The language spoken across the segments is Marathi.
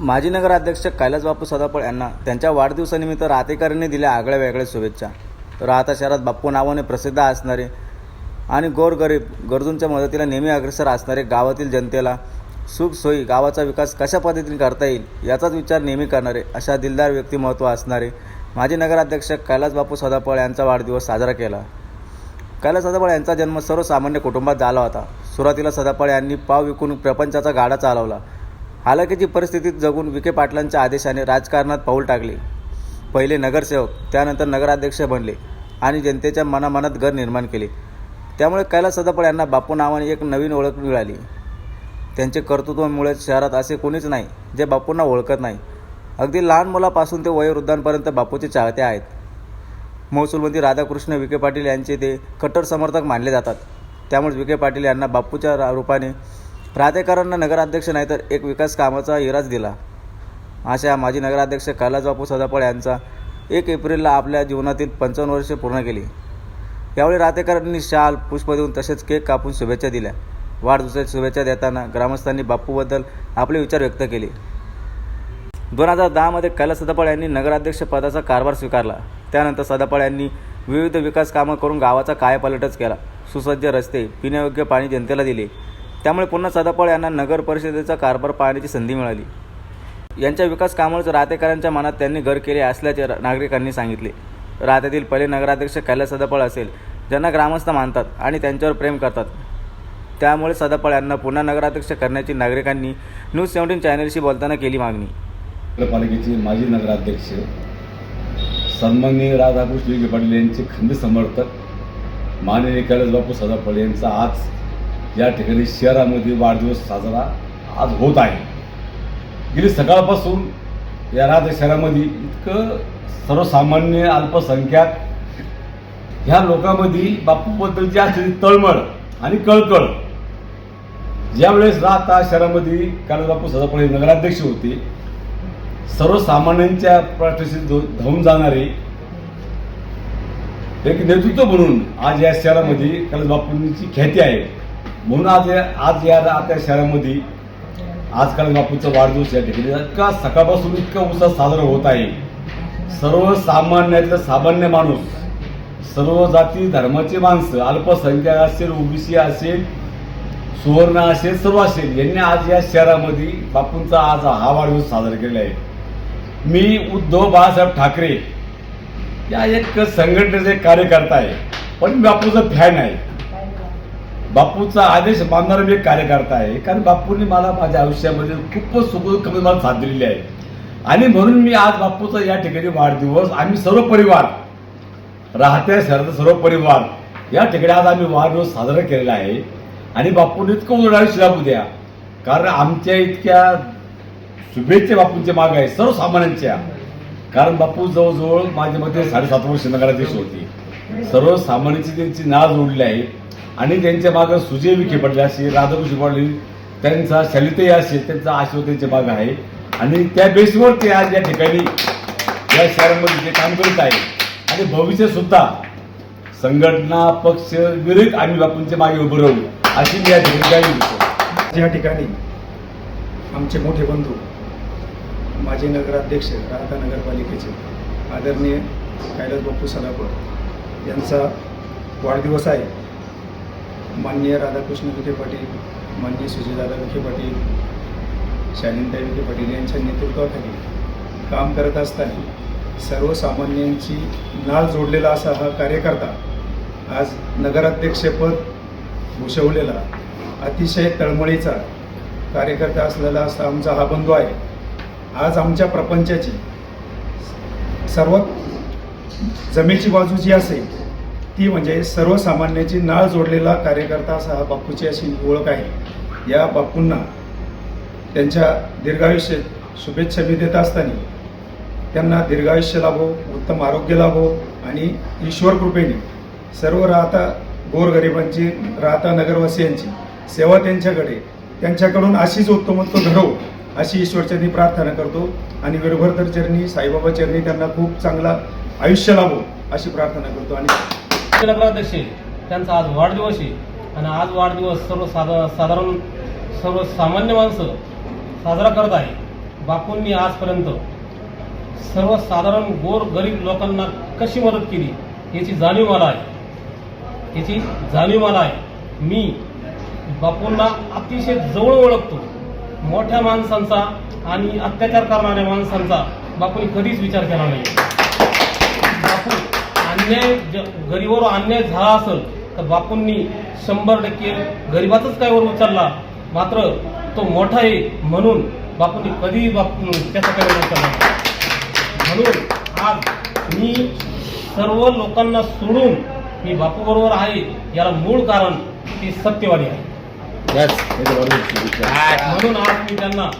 माजी नगराध्यक्ष कैलासबापू सदापळ यांना त्यांच्या वाढदिवसानिमित्त राहतेकरांनी दिल्या आगळ्या वेगळ्या शुभेच्छा. राहता शहरात बाप्पू नावाने प्रसिद्ध असणारे आणि गोरगरीब गरजूंच्या मदतीला नेहमी अग्रेसर असणारे गावातील जनतेला सुख सोयी गावाचा विकास कशा पद्धतीने करता येईल याचाच विचार नेहमी करणारे अशा दिलदार व्यक्तिमत्व असणारे माजी नगराध्यक्ष कैलासबापू सदापळ यांचा वाढदिवस साजरा केला. कैलास सदापळ यांचा जन्म सर्वसामान्य कुटुंबात झाला होता. सुरुवातीला सदापळ यांनी पाव विकून प्रपंचाचा गाडा चालवला. हालाकीची परिस्थितीत जगून विखे पाटलांच्या आदेशाने राजकारणात पाऊल टाकले. पहिले नगरसेवक त्यानंतर नगराध्यक्ष बनले आणि जनतेच्या मनामनात घर निर्माण केले. त्यामुळे कैलास सदापळ यांना बापू नावाने एक नवीन ओळख मिळाली. त्यांचे कर्तृत्वामुळे शहरात असे कोणीच नाही जे बापूंना ओळखत नाही. अगदी लहान मुलापासून ते वयोवृद्धांपर्यंत बापूचे चाहते आहेत. महसूलमंत्री राधाकृष्ण विखे पाटील यांचे ते कट्टर समर्थक मानले जातात. त्यामुळे विखे पाटील यांना बापूच्या रा- रूपाने प्राधिकाऱ्यांना नगराध्यक्ष नाही तर एक विकास कामाचा इराज दिला. अशा माजी नगराध्यक्ष कैलासबापू सदापळ यांचा एक एप्रिलला आपल्या जीवनातील पंचावन्न वर्षे पूर्ण केली. यावेळी रातेकरांनी शाल पुष्प देऊन तसेच केक कापून शुभेच्छा दिल्या. वाढदिवसाच्या शुभेच्छा देताना ग्रामस्थांनी बाप्पूबद्दल आपले विचार व्यक्त केले. दोन हजार दहामध्ये कैलास सदापाळ यांनी नगराध्यक्ष पदाचा कारभार स्वीकारला. त्यानंतर सदापाळ यांनी विविध विकास कामं करून गावाचा कायापालटच केला. सुसज्ज रस्ते पिण्यायोग्य पाणी जनतेला दिले. त्यामुळे पुन्हा सदापळ यांना नगर परिषदेचा कारभार पाहण्याची संधी मिळाली. यांच्या विकास कामावरच राहतेकरांच्या मनात त्यांनी घर केले असल्याचे नागरिकांनी सांगितले. राहत्यातील पहिले नगराध्यक्ष कैलास सदापळ असेल ज्यांना ग्रामस्थ मानतात आणि त्यांच्यावर प्रेम करतात. त्यामुळे सदापळ यांना पुन्हा नगराध्यक्ष करण्याची नागरिकांनी न्यूज सेव्हन्टीन चॅनलशी बोलताना केली मागणी. नगरपालिकेचे माजी नगराध्यक्ष सन्माननीय राधाकृष्ण विखे पाटील यांचे खंदे समर्थक माननीय कैलासबापू सदापळ यांचा आज या ठिकाणी शहरामध्ये वाढदिवस साजरा आज होत आहे. गेली सकाळपासून या राधा शहरामध्ये इतकं सर्वसामान्य अल्पसंख्याक ह्या लोकांमध्ये बापूबद्दलची असलेली तळमळ आणि कळकळ ज्यावेळेस राहता शहरामध्ये कैलासबापू सदाफळ हे नगराध्यक्ष होते सर्वसामान्यांच्या प्रश्नाशी धावून जाणारे एक नेतृत्व म्हणून आज या शहरामध्ये कैलास बापूंची ख्याती आहे. म्हणून आज आज या आता शहरामध्ये आजकाल बापूचा वाढदिवस या ठिकाणी इतका सकाळपासून इतका उत्साह साजरा होत आहे. सर्वसामान्यातलं सामान्य माणूस सर्व जाती धर्माचे माणसं अल्पसंख्याक असेल ओबीसी असेल सुवर्ण असेल सर्व असेल यांनी आज या शहरामध्ये बापूंचा आज हा वाढदिवस साजरा केलेला आहे. मी उद्धव बाळासाहेब ठाकरे या एक संघटनेचे कार्यकर्ता आहे. पण मी बापूचा फॅन आहे. बापूचा आदेश मानणारा मी एक कार्यकर्ता आहे. कारण बापूंनी मला माझ्या आयुष्यामध्ये खूपच सुख कमी मला साथ दिलेली आहे. आणि म्हणून मी आज बापूचा या ठिकाणी वाढदिवस आम्ही सर्व परिवार राहत्या शहराचा सर्व परिवार या ठिकाणी आज आम्ही वाढदिवस साजरा केलेला आहे. आणि बापूंनी इतकं उदळ आयुष्य लाभू द्या. कारण आमच्या इतक्या शुभेच्छा बापूंच्या माग आहे सर्वसामान्यांच्या. कारण बापू जवळजवळ माझ्या मते साडेसात वर्ष नगराध्यक्ष होती. सर्वसामान्यांची त्यांची नाळ जोडली आहे. आणि त्यांच्या मागं सुजय विखे पडले असेल राधाकृष्ण पाटील त्यांचा शलितही असेल त्यांचा आशीर्वाद त्यांच्या मागं आहे. आणि त्या बेसवर ते आज या ठिकाणी या शहरामध्ये ते काम करत आहे. आणि भविष्य सुद्धा संघटना पक्ष विरहित आम्ही बापूंच्या मागे उभं राहू अशी मी या ठिकाणी या ठिकाणी आमचे मोठे बंधू माजी नगराध्यक्ष राहता नगरपालिकेचे आदरणीय कैलास बापू सदापूर यांचा वाढदिवस आहे. माननीय राधाकृष्ण विखे पाटील माननीय सुजयदादा विखे पाटील शालिनताई विखे पाटील यांच्या नेतृत्वाखाली काम करत असताना सर्वसामान्यांची नाळ जोडलेला असा हा कार्यकर्ता आज नगराध्यक्षपद भूषवलेला अतिशय तळमळीचा कार्यकर्ता असलेला असा आमचा हा बंधू आहे. आज आमच्या प्रपंचाची सर्वात जमेची बाजू जी असेल ती म्हणजे सर्वसामान्याची नाळ जोडलेला कार्यकर्ता असा हा बापूची अशी ओळख आहे. या बापूंना त्यांच्या दीर्घायुष्यात शुभेच्छा मी देत असताना त्यांना दीर्घायुष्य लाभो उत्तम आरोग्य लाभो आणि ईश्वर कृपेने सर्व राहता गोरगरिबांची राहता नगरवासियांची सेवा त्यांच्याकडे त्यांच्याकडून अशीच उत्तमत्व घडो अशी ईश्वरचरणी प्रार्थना करतो आणि वीरभद्र चरणी साईबाबा चरणी त्यांना खूप चांगला आयुष्य लाभो अशी प्रार्थना करतो. आणि नगराध्यक्ष त्यांचा आज वाढदिवस आहे. आणि आज वाढदिवस सर्व साधा साधारण सर्वसामान्य माणसं साजरा करत आहे. बापूंनी आजपर्यंत सर्वसाधारण गोर गरीब लोकांना कशी मदत केली याची जाणीव मला आहे. याची जाणीव मला आहे. मी बापूंना अतिशय जवळ ओळखतो. मोठ्या माणसांचा आणि अत्याचार करणाऱ्या माणसांचा बापूंनी कधीच विचार केला नाही. बापू अन्याय गरीबावर अन्याय झाला असेल तर बापूंनी शंभर टक्के गरीबाचाच काय वर उचलला. मात्र तो मोठा आहे म्हणून बापूंनी कधीही बापू त्याचा काय वर उचलला. म्हणून आज मी सर्व लोकांना सोडून मी बापू बरोबर आहे याला मूळ कारण ती सत्यवादी आहे. म्हणून आज मी त्यांना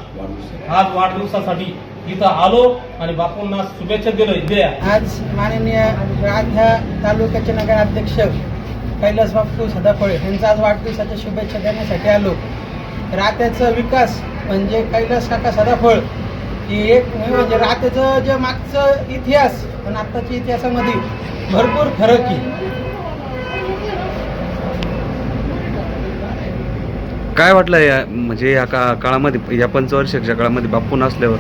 आज वाढदिवसासाठी इथं आलो आणि बापूंना शुभेच्छा दिलं द्या आज माननीय राध्या तालुक्याचे नगराध्यक्ष कैलास बापू सदाफळे यांचा आज वाढदिवसाच्या शुभेच्छा देण्यासाठी आलो. रात्याचा विकास म्हणजे कैलास काका सदाफळ ही एक म्हणजे रात्याचं जे मागचं इतिहास आणि आत्ताच्या इतिहासामध्ये भरपूर फरक आहे. काय वाटलं या म्हणजे या का काळामध्ये या पंचवर्षाच्या काळामध्ये बापू नसल्यावर?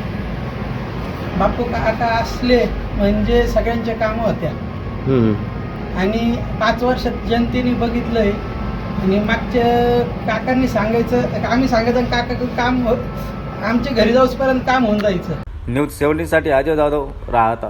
बापू काका असले म्हणजे सगळ्यांच्या कामं होत्या. आणि पाच वर्षात जनतेने बघितलंय. आणि मागच्या काकांनी सांगायचं आम्ही सांगायचं आणि काका काम हो- आमच्या घरी जाऊसपर्यंत काम होऊन जायचं. न्यूज सेव्हन्टीनसाठी अजय जाधव राहता.